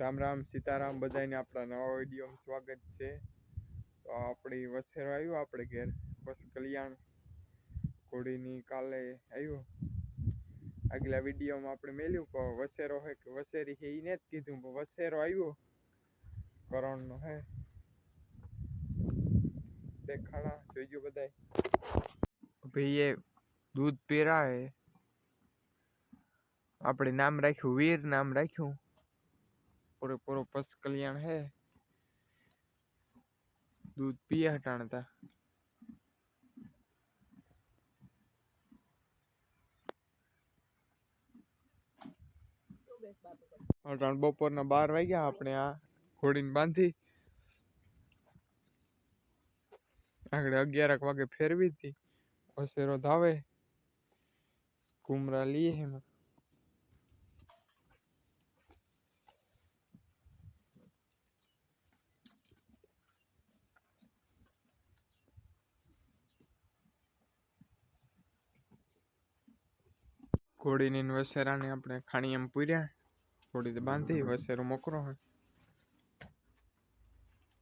રામ રામ, સીતારામ બધાને આપણા નવા વિડીયોમાં સ્વાગત છે. તો આપણી વસેરો આવ્યો આપણે ઘેર. બસ કલ્યાણ ઘોડીની કાલે આવ્યો. આગલા વિડીયોમાં આપણે મેલ્યું કે વસેરો હે કે વસેરી છે એને જ કીધું વસેરો આવ્યો. કરણનો હે. દેખાડા જોઈજો બધાય. ભાઈ એ દૂધ પીરાય. આપણે નામ રાખ્યું, વીર નામ રાખ્યું. પૂરેપૂરો પશ કલ્યાણ હે દૂધ પીએ હટાણતા અટાણ બપોરના બાર વાગ્યા આપણે આ ઘોડીને બાંધી આગળ અગિયારક વાગે ફેરવી હતી વસેરો ધાવે કુમરા લઈએ એમાં ઘોડીની ને વસેરાને આપણે ખાણી એમ પૂર્યા થોડી બાંધી વસેરો મોકરો હોય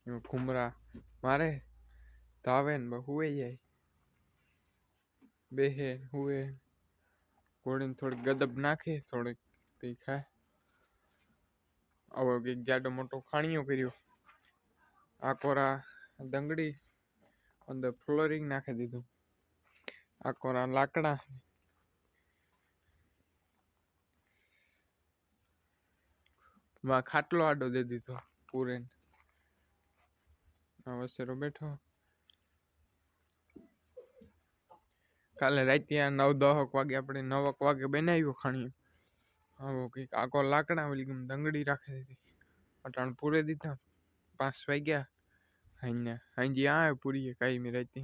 એમાં ઘુમરા મારે ધાવે ને બહુ હુએ જાય બેહે હુએ ઘોડીને થોડીક ગદબ નાખે થોડીક તે ખાય આવો કંઈક જાડો મોટો ખાણીઓ કર્યો આ કોરા દંગડી અંદર ફ્લોરિંગ નાખી દીધું આ કોરા લાકડા માં ખાટલો આડો દે દીધો પૂરે વસેરો બેઠો. કાલે રાતે નવ દહક વાગે આપણે નવક વાગે બનાવ્યું ખાણી આવો કંઈક આખો લાકડા ઓલી ગમ દંગડી રાખી દીધી અટાણ પૂરે દીધા. પાંચ વાગ્યા. હાઈને હાંજી આ પૂરીએ કાયમી રાતે.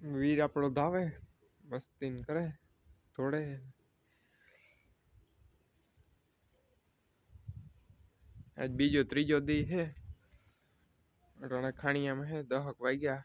વીર આપણો ધાવે, મસ્તીન કરે થોડે આજ બીજો ત્રીજો દી છે અટાણે ખાણીયામાં હે દહક વાગ્યા.